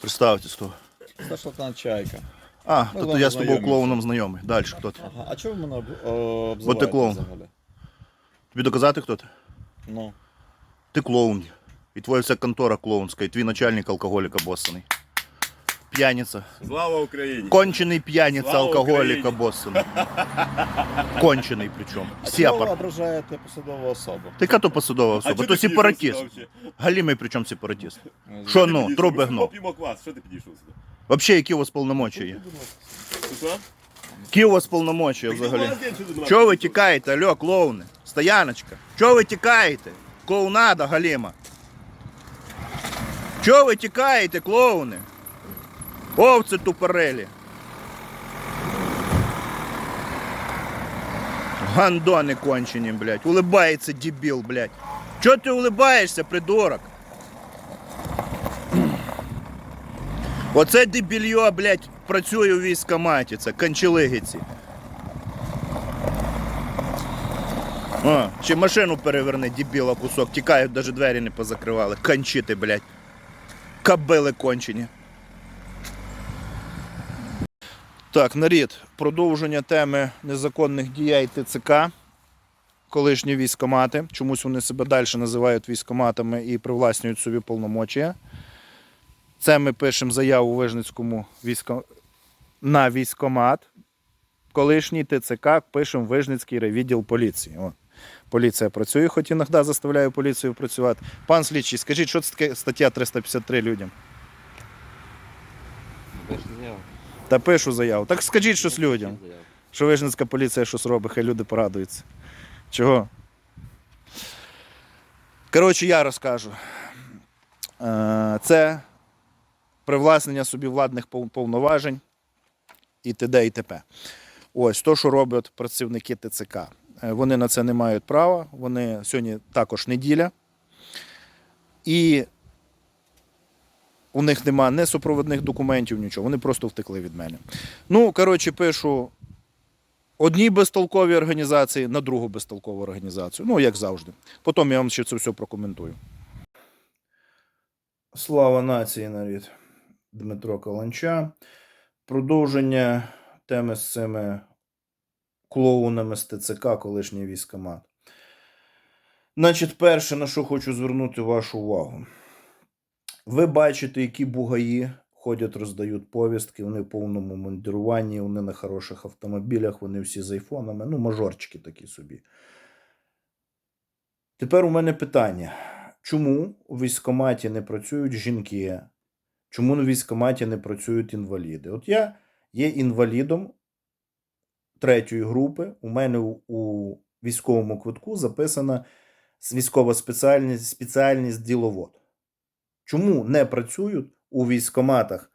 Представте, хто. Це лейтенант Чайка. А, Ми тобто я з тобою знайомі клоуном знайомий. Далі хто ти? Ага. А чого ви мене об- е, обзиваєте клоун. взагалі? Тобі доказати, хто ти? Ну. Ти клоун. І твоя вся контора клоунська, і твій начальник алкоголік обоссаний. П'яниця. Слава Україні! Кончений п'яниця Слава алкоголік Україні! обоссаний. Кончений причому. А чого ви Сепар. ображаєте посадову особу? Ти яка то посадова особа? То ти сепаратист. Галімий причому сепаратист. Е, Що ну, труби гно. поп'ємо квас, що ти підійшов сюди? Вообще, які у вас повномочия є? Ти що? Які у вас ти взагалі? ти до Чого ви тікаєте, алло, клоуни? Стояночка. Чого ви тікаєте? Клоунада, Галіма. Чого ви тікаєте, клоуни? Овці тупорелі. Гандони кончені, блядь. Улибається дебіл, блядь. Чого ти улибаєшся, придурок? Оце дебільйо, блядь, працює у військкоматі, це кончелигиці. О, ще машину переверни, дебіла кусок. Тікають, навіть двері не позакривали. Кончити, блядь. Кабели кончені. Так, нарід. Продовження теми незаконних діянь ТЦК. Колишні військомати. Чомусь вони себе далі називають військоматами і привласнюють собі повномочія. Це ми пишемо заяву Вижницькому військо... на військомат. Колишній ТЦК пишемо Вижницький райвідділ поліції. О. Поліція працює, хоч іноді заставляю поліцію працювати. Пан слідчий, скажіть, що це таке стаття 353 людям? Та пишу заяву. Так скажіть щось людям, що Вижницька поліція щось робить, хай люди порадуються. Чого? Коротше, я розкажу. Е, Це привласнення собі владних повноважень і т.д. і т.п. Ось то, що роблять працівники ТЦК. Е, Вони на це не мають права. Вони сьогодні також неділя. І у них нема ні супровідних документів, нічого. Вони просто втекли від мене. Ну, коротше, пишу одній безтолковій організації на другу безтолкову організацію. Ну, як завжди. Потім я вам ще це все прокоментую. Слава нації, нарід. Дмитро Каланча. Продовження теми з цими клоунами з ТЦК, колишній військомат. Значить, перше, на що хочу звернути вашу увагу. Ви бачите, які бугаї ходять, роздають повістки, вони в повному мундируванні, вони на хороших автомобілях, вони всі з айфонами, ну, мажорчики такі собі. Тепер у мене питання: чому у військкоматі не працюють жінки? Чому на військкоматі не працюють інваліди? От я є інвалідом третьої групи. У мене у- у військовому квитку записана військова спеціальність, спеціальність діловод. Чому не працюють у військкоматах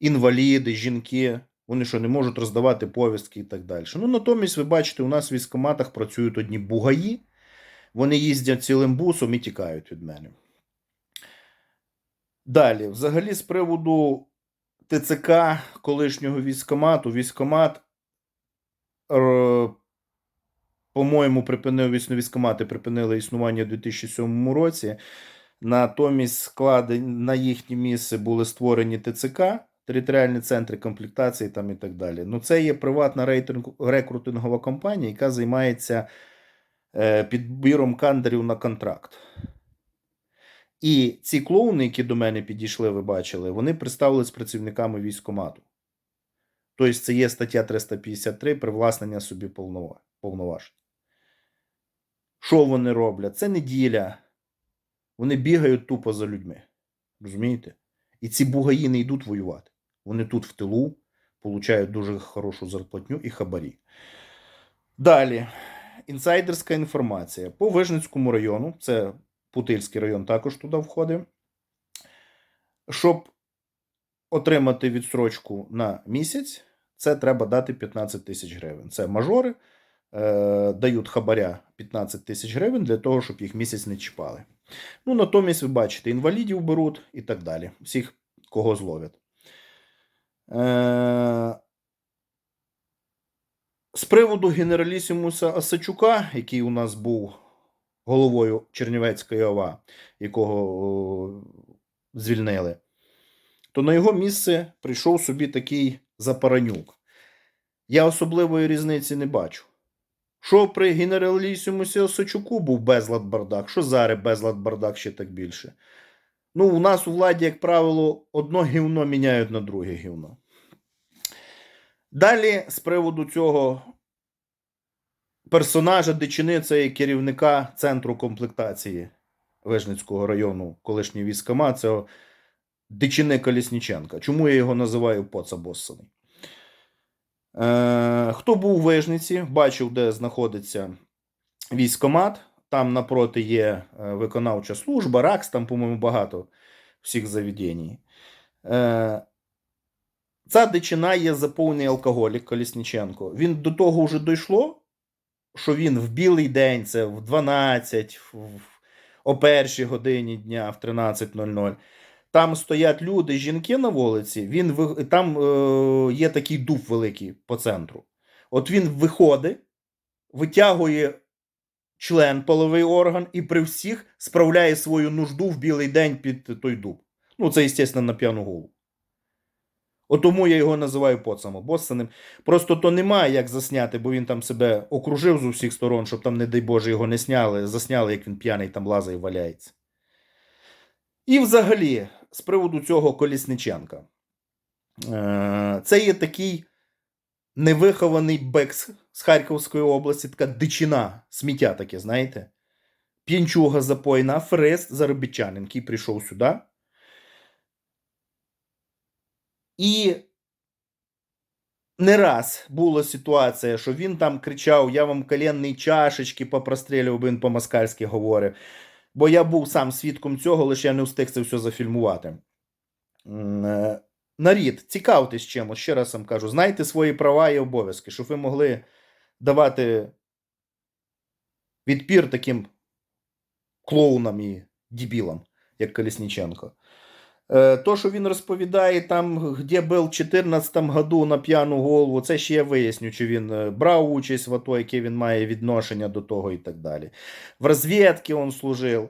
інваліди, жінки? Вони що, не можуть роздавати повістки і так далі. Ну, натомість, ви бачите, у нас в військкоматах працюють одні бугаї, вони їздять цілим бусом і тікають від мене. Далі, взагалі, з приводу ТЦК колишнього військкомату, військкомат, е, по-моєму, припинив військ- військкомати припинили існування у 2007 році. Натомість склади на їхнє місце були створені ТЦК, територіальні центри комплектації там і так далі. Ну, це є приватна рекрутингова компанія, яка займається е, підбіром кандидатів на контракт. І ці клоуни, які до мене підійшли, ви бачили, вони представились працівниками військкомату. Тобто це є стаття 353 привласнення собі повноважень. Що вони роблять? Це неділя. Вони бігають тупо за людьми. Розумієте? І ці бугаї не йдуть воювати. Вони тут в тилу получають дуже хорошу зарплатню і хабарі. Далі. Інсайдерська інформація. По Вижницькому району, це Путильський район також туди входить. Щоб отримати відстрочку на місяць, це треба дати 15 тисяч гривень. Це мажори е, дають хабаря 15 тисяч гривень для того, щоб їх місяць не чіпали. Ну, натомість, ви бачите, інвалідів беруть і так далі. Всіх, кого зловлять. Е, з приводу генералісімуса Осачука, який у нас був головою Чернівецької ОВА, якого звільнили, то на його місце прийшов собі такий Запаранюк. Я особливої різниці не бачу. Що при генералісімусі Осачуку був безлад бардак, що зараз безлад бардак ще так більше. Ну, у нас у владі, як правило, одно гівно міняють на друге гівно. Далі, з приводу цього персонажа дичини, це керівника центру комплектації Вижницького району, колишній військома, це дичини Колісніченка. Чому я його називаю поцабоссаний? Е, хто був у Вижниці, бачив, де знаходиться військомат. Там напроти є е, виконавча служба, РАКС, там, по-моєму, багато всіх заведень. Е, ця дичина є заповнений алкоголік Колісніченко. Він до того вже дійшло, що він в білий день, це в 12, в, в, о першій годині дня, в 13.00. Там стоять люди, жінки на вулиці. Він там е, є такий дуб великий по центру. От він виходить, витягує член половий орган і при всіх справляє свою нужду в білий день під той дуб. Ну, це, звісно, на п'яну голову. От тому я його називаю поцамобоссаним. Просто то немає як засняти, бо він там себе окружив з усіх сторон, щоб там, не дай Боже, його не сняли, засняли, як він п'яний там лазає і валяється. І взагалі, з приводу цього Колісниченка. Е, Це є такий невихований бекс з Харківської області, така дичина, сміття таке, знаєте? П'янчуга запойна, аферист, заробітчанин, який прийшов сюди. І не раз була ситуація, що він там кричав: Я вам коленні чашечки попрострілював, він по-москальськи говорив. Бо я був сам свідком цього, лише я не встиг це все зафільмувати. Е, Нарід, цікавтесь чимось, ще раз вам кажу, знайте свої права і обов'язки, щоб ви могли давати відпір таким клоунам і дебілам, як Колісніченко. Е, То, що він розповідає, там, де був в 14 году на п'яну голову, це ще я виясню, чи він е, брав участь в АТО, яке він має відношення до того і так далі. В розвідці він служив.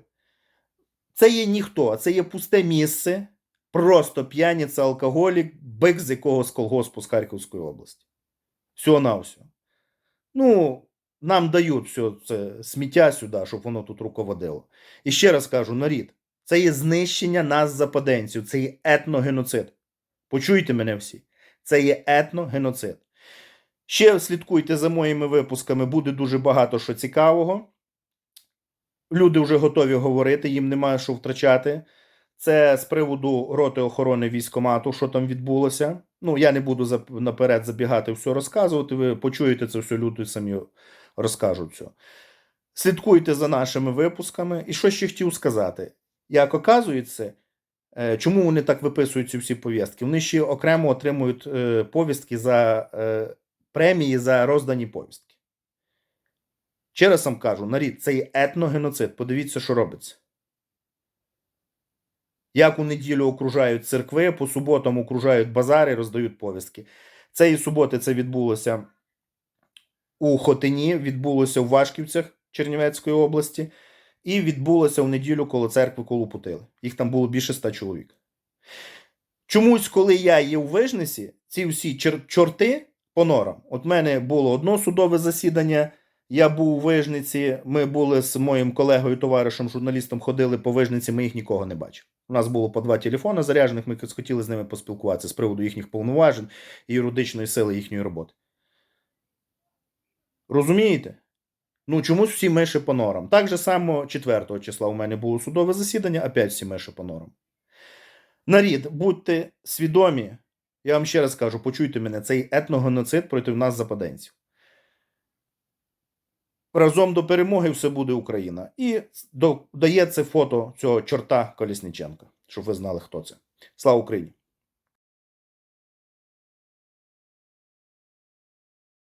Це є ніхто, це є пусте місце, просто п'яниця, алкоголік, бик з якогось колгоспу з Харківської області. Всього на все. Ну, нам дають все це сміття сюди, щоб воно тут руководило. І ще раз кажу, нарід, це є знищення нас западенців, це є етногеноцид. Почуйте мене всі. Це є етногеноцид. Ще слідкуйте за моїми випусками, буде дуже багато що цікавого. Люди вже готові говорити, їм немає що втрачати. Це з приводу роти охорони військомату, що там відбулося. Ну, я не буду наперед забігати все розказувати. Ви почуєте це все, люди самі розкажуть все. Слідкуйте за нашими випусками. І що ще хотів сказати? Як оказується, е, чому вони так виписують ці всі повістки? Вони ще окремо отримують е, повістки за е, премії за роздані повістки. Ще раз вам кажу, нарід, це є етногеноцид. Подивіться, що робиться. Як у неділю окружають церкви, по суботам окружають базари, роздають повістки. Цієї суботи це відбулося у Хотині, відбулося в Вашківцях Чернівецької області, і відбулося в неділю коло церкви коло Путили. Їх там було більше ста чоловік. Чомусь, коли я є у Вижниці, ці всі чор- чорти по норам. От мене було одно судове засідання. Я був у Вижниці, ми були з моїм колегою, товаришем, журналістом, ходили по Вижниці, ми їх нікого не бачили. У нас було по два телефони заряджених, ми хотіли з ними поспілкуватися з приводу їхніх повноважень і юридичної сили їхньої роботи. Розумієте? Ну, чомусь всі миші по норам. Так же само 4 числа у мене було судове засідання, опять всі миші по норам. Нарід, будьте свідомі, я вам ще раз кажу, почуйте мене, цей етногеноцид проти нас западенців. Разом до перемоги все буде Україна. І дає це фото цього чорта Колісниченка, щоб ви знали, хто це. Слава Україні!